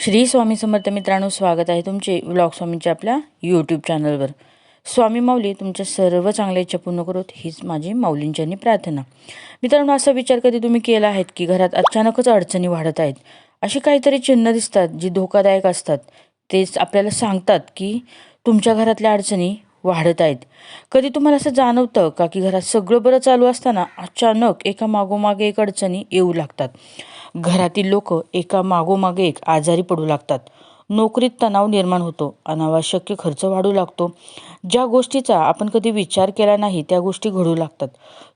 श्री स्वामी समर्थ मित्रांनो स्वागत आहे तुमचे व्लॉग स्वामींच्या आपल्या यूट्यूब चॅनलवर स्वामी माऊली तुमच्या सर्व चांगल्या इच्छा पूर्ण करोत हीच माझी माऊलींच्यानी प्रार्थना. मित्रांनो असा विचार कधी तुम्ही केला आहेत की घरात अचानकच अडचणी वाढत आहेत? अशी काहीतरी चिन्ह दिसतात जी धोकादायक असतात. तेच आपल्याला सांगतात की तुमच्या घरातल्या अडचणी वाढत आहेत. कधी तुम्हाला असं जाणवतं का की घरात सगळं बरं चालू असताना अचानक एका मागोमागे एक अडचणी येऊ लागतात? घरातील लोक एका मागोमागे एक आजारी पडू लागतात. नोकरीत तणाव निर्माण होतो. अनावश्यक खर्च वाढू लागतो. ज्या गोष्टीचा आपण कधी विचार केला नाही त्या गोष्टी घडू लागतात.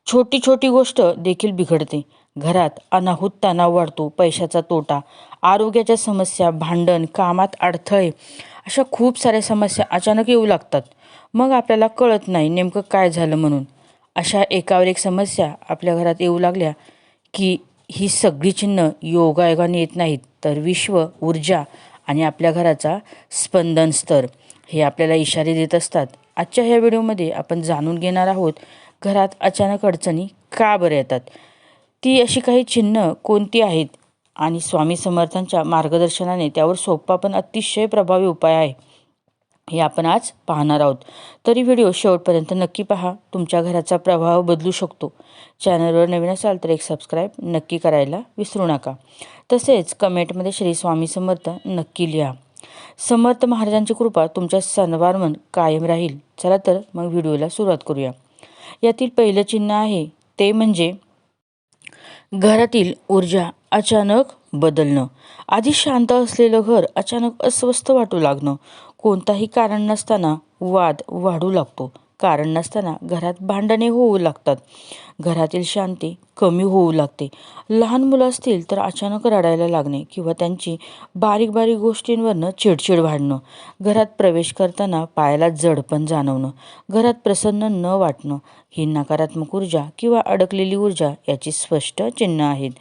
छोटी छोटी गोष्ट देखील बिघडते. घरात अनाहूत तणाव वाढतो पैशाचा तोटा आरोग्याच्या समस्या भांडण कामात अडथळे अशा खूप साऱ्या समस्या अचानक येऊ लागतात. मग आपल्याला कळत नाही नेमकं काय झालं म्हणून. अशा एकावर एक समस्या आपल्या घरात येऊ लागल्या की ही सगळी चिन्ह योगायोगाने येत नाहीत तर विश्व ऊर्जा आणि आपल्या घराचा स्पंदन स्तर हे आपल्याला इशारे देत असतात. आजच्या ह्या व्हिडिओमध्ये आपण जाणून घेणार आहोत घरात अचानक अडचणी का बरं येतात? ती अशी काही चिन्ह कोणती आहेत? आणि स्वामी समर्थांच्या मार्गदर्शनाने त्यावर सोपा पण अतिशय प्रभावी उपाय आहे. हे आपण आज पाहणार आहोत. तरी व्हिडिओ शेवटपर्यंत नक्की पहा. तुमच्या घराचा प्रभाव बदलू शकतो. चॅनलवर नवीन असाल तर एक सबस्क्राईब नक्की करायला विसरू नका. तसेच कमेंटमध्ये श्री स्वामी समर्थ नक्की लिहा. समर्थ महाराजांची कृपा तुमच्या सणवारमन कायम राहील. चला तर मग व्हिडिओला सुरुवात करूया. यातील पहिलं चिन्ह आहे. ते म्हणजे घरातील ऊर्जा अचानक बदलणं. आधी शांत असलेलं घर अचानक अस्वस्थ वाटू लागणं. कोणताही कारण नसताना वाद वाढू लागतो. कारण नसताना घरात भांडणे होऊ लागतात. घरातील शांती कमी होऊ लागते. लहान मुलं असतील तर अचानक रडायला लागणे किंवा त्यांची बारीक बारीक गोष्टींवरनं चिडचिड वाढणं. घरात प्रवेश करताना पायाला जडपण जाणवणं. घरात प्रसन्न न वाटणं ही नकारात्मक ऊर्जा किंवा अडकलेली ऊर्जा याची स्पष्ट चिन्ह आहेत.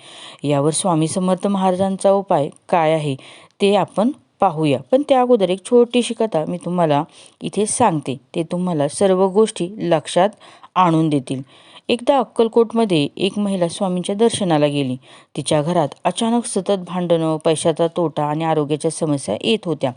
यावर स्वामी समर्थ महाराजांचा उपाय काय आहे ते आपण पाहूया. पण त्या अगोदर एक छोटीशी कथा मी तुम्हाला इथे सांगते. ते तुम्हाला सर्व गोष्टी लक्षात आणून देतील. एकदा अक्कलकोटमध्ये एक महिला स्वामींच्या दर्शनाला गेली. तिच्या घरात अचानक सतत भांडणं पैशाचा तोटा आणि आरोग्याच्या समस्या येत होत्या.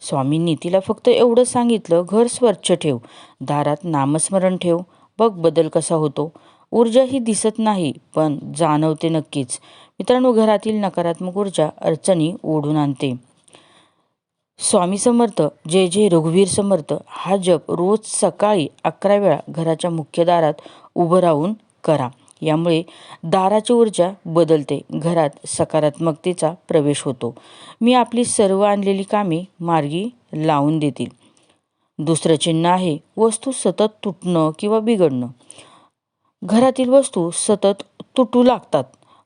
स्वामींनी तिला फक्त एवढं सांगितलं घर स्वच्छ ठेव. दारात नामस्मरण ठेव. बघ बदल कसा होतो. ऊर्जा ही दिसत नाही पण जाणवते नक्कीच. मित्रांनो घरातील नकारात्मक ऊर्जा अडचणी ओढून आणते. स्वामी समर्थ जय जय रघुवीर समर्थ हा जप रोज सकाळी अकरा वेळा घराच्या मुख्य दारात उभं राहून करा. यामुळे दाराची ऊर्जा बदलते घरात सकारात्मकतेचा प्रवेश होतो. मी आपली सर्व आणलेली कामे मार्गी लावून देतील. दुसरं चिन्ह आहे वस्तू सतत तुटणं किंवा बिघडणं. घरातील वस्तू सतत तुटू लागतात.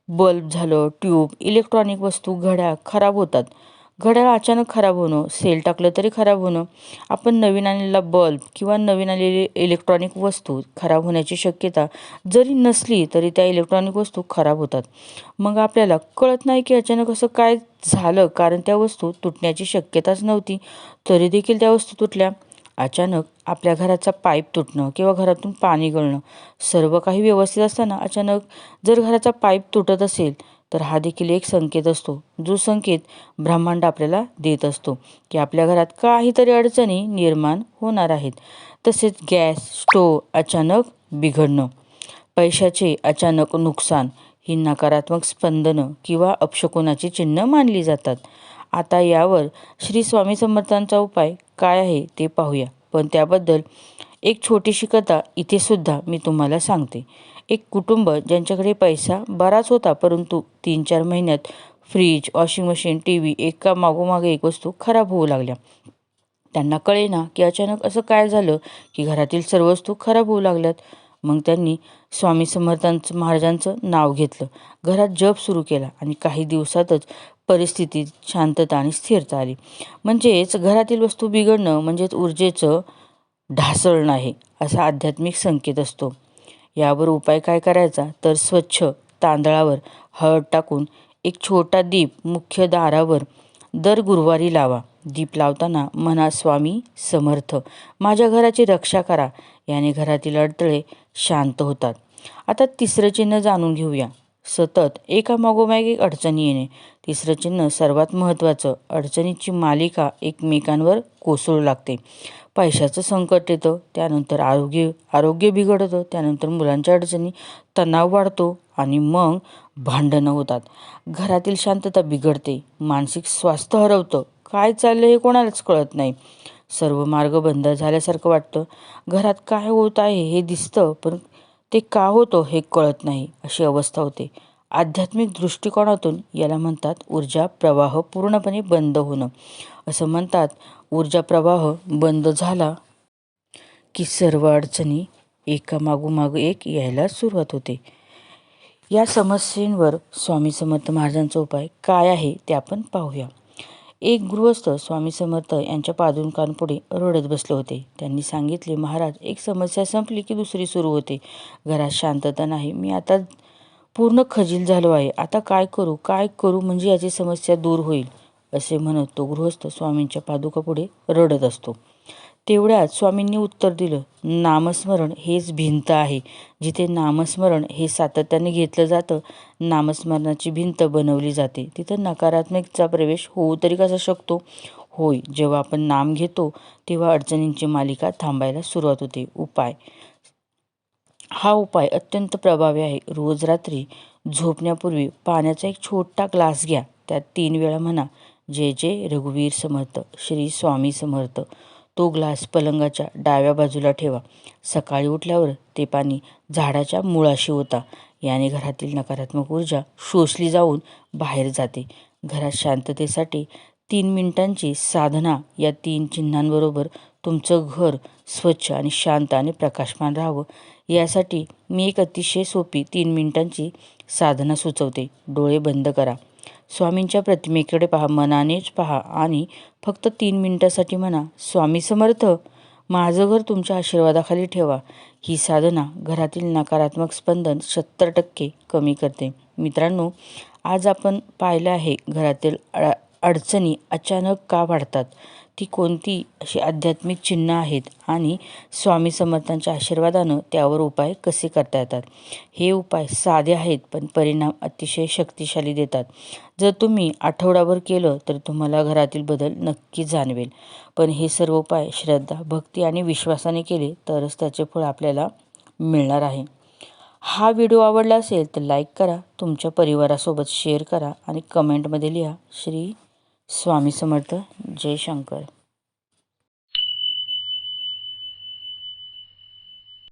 बल्ब झालं ट्यूब इलेक्ट्रॉनिक वस्तू घड्या खराब होतात. घड्याळ अचानक खराब होणं सेल टाकलं तरी खराब होणं आपण नवीन आणलेला बल्ब किंवा नवीन आलेली इलेक्ट्रॉनिक वस्तू खराब होण्याची शक्यता जरी नसली तरी त्या इलेक्ट्रॉनिक वस्तू खराब होतात. मग आपल्याला कळत नाही की अचानक असं काय झालं कारण त्या वस्तू तुटण्याची शक्यताच नव्हती. तरी देखील त्या वस्तू तुटल्या. अचानक आपल्या घराचा पाईप तुटणं किंवा घरातून पाणी गळणं सर्व काही व्यवस्थित असताना अचानक जर घराचा पाईप तुटत असेल तर हा देखील एक संकेत असतो. जो संकेत ब्रह्मांड आपल्याला देत असतो की आपल्या घरात काहीतरी अडचणी निर्माण होणार आहेत. तसेच गॅस स्टोव अचानक बिघडणं पैशाचे अचानक नुकसान ही नकारात्मक स्पंदनं किंवा अपशकुनाची चिन्ह मानली जातात. आता यावर श्री स्वामी समर्थांचा उपाय काय आहे ते पाहूया. पण त्याबद्दल एक छोटीशी कथा इथे सुद्धा मी तुम्हाला सांगते. एक कुटुंब ज्यांच्याकडे पैसा बराच होता परंतु तीन चार महिन्यात fridge washing machine T V एका मागोमागे एक वस्तू खराब होऊ लागल्या. त्यांना कळेना की अचानक असं काय झालं की घरातील सर्व वस्तू खराब होऊ लागल्यात. मग त्यांनी स्वामी समर्थांचं महाराजांचं नाव घेतलं. घरात जप सुरू केला आणि काही दिवसातच परिस्थितीत शांतता आणि स्थिरता आली. म्हणजेच घरातील वस्तू बिघडणं म्हणजेच ऊर्जेचं ढासळणं आहे असा आध्यात्मिक संकेत असतो. यावर उपाय काय करायचा? तर स्वच्छ तांदळावर हळद टाकून एक छोटा दीप मुख्य दारावर दर गुरुवारी लावा. दीप लावताना म्हणा स्वामी समर्थ माझ्या घराची रक्षा करा. याने घरातील अडथळे शांत होतात. आता तिसरं चिन्ह जाणून घेऊया. सतत एकामागोमाग एक अडचणी येणे. तिसरं चिन्ह सर्वात महत्त्वाचं. अडचणीची मालिका एकमेकांवर कोसळू लागते. पैशाचं संकट येतं त्यानंतर आरोग्य आरोग्य बिघडतं त्यानंतर मुलांच्या अडचणी तणाव वाढतो आणि मग भांडणं होतात. घरातील शांतता बिघडते मानसिक स्वास्थ्य हरवतं. काय चाललं हे कोणालाच कळत नाही. सर्व मार्ग बंद झाल्यासारखं वाटतं. घरात काय होत आहे हे दिसतं पण ते का होतं हे कळत नाही अशी अवस्था होते. आध्यात्मिक दृष्टिकोनातून याला म्हणतात ऊर्जा प्रवाह पूर्णपणे बंद होणं. असं म्हणतात ऊर्जा प्रवाह बंद झाला की सर्व अडचणी एकामागोमाग एक यायला सुरुवात होते. या समस्येंवर स्वामी समर्थ महाराजांचा उपाय काय आहे ते आपण पाहूया. एक गृहस्थ स्वामी समर्थ यांच्या पादुकांपुढे रडत बसले होते. त्यांनी सांगितले महाराज एक समस्या संपली की दुसरी सुरू होते. घरात शांतता नाही. मी आता पूर्ण खजील झालो आहे. आता काय करू? काय करू म्हणजे याची समस्या दूर होईल असे म्हणत तो गृहस्थ स्वामींच्या पादुकापुढे रडत असतो. तेवढ्यात स्वामींनी उत्तर दिलं नामस्मरण हेच भिंत आहे. जिथे नामस्मरण हे सातत्याने घेतलं जातं नामस्मरणाची भिंत बनवली जाते. तिथं नकारात्मकचा प्रवेश होऊ तरी कसा शकतो? होय जेव्हा आपण नाम घेतो तेव्हा अडचणींची मालिका थांबायला सुरुवात होते. उपाय. हा उपाय अत्यंत प्रभावी आहे. रोज रात्री झोपण्यापूर्वी पाण्याचा एक छोटा ग्लास घ्या. त्यात तीन वेळा म्हणा जे जे रघुवीर समर्थ श्री स्वामी समर्थ. तो ग्लास पलंगाच्या डाव्या बाजूला ठेवा. सकाळी उठल्यावर ते पाणी झाडाच्या मुळाशी होता याने घरातील नकारात्मक ऊर्जा शोषली जाऊन बाहेर जाते. घरात शांततेसाठी तीन मिनिटांची साधना या तीन चिन्हांबरोबर तुमचं घर स्वच्छ आणि शांत आणि प्रकाशमान राहावं. यासाठी मी एक अतिशय सोपी तीन मिनिटांची साधना सुचवते. डोळे बंद करा. स्वामींच्या प्रतिमेकडे पहा मनानेच पहा आणि फक्त तीन मिनिटासाठी म्हणा स्वामी समर्थ माझं घर तुमच्या आशीर्वादाखाली ठेवा. ही साधना घरातील नकारात्मक स्पंदन सत्तर टक्के कमी करते. मित्रांनो आज आपण पाहिलं आहे घरातील अडचणी अचानक का वाढतात? ती कोणती अशी आध्यात्मिक चिन्ह आहेत आणि स्वामी समर्थांच्या आशीर्वादानं त्यावर उपाय कसे करता येतात? हे उपाय साधे आहेत पण परिणाम अतिशय शक्तिशाली देतात. जर तुम्ही आठवडाभर केलं तर तुम्हाला घरातील बदल नक्की जाणवेल. पण हे सर्व उपाय श्रद्धा भक्ती आणि विश्वासाने केले तरच त्याचे फळ आपल्याला मिळणार आहे. हा व्हिडिओ आवडला असेल तर लाईक करा तुमच्या परिवारासोबत शेअर करा आणि कमेंटमध्ये लिहा श्री स्वामी समर्थ जयशंकर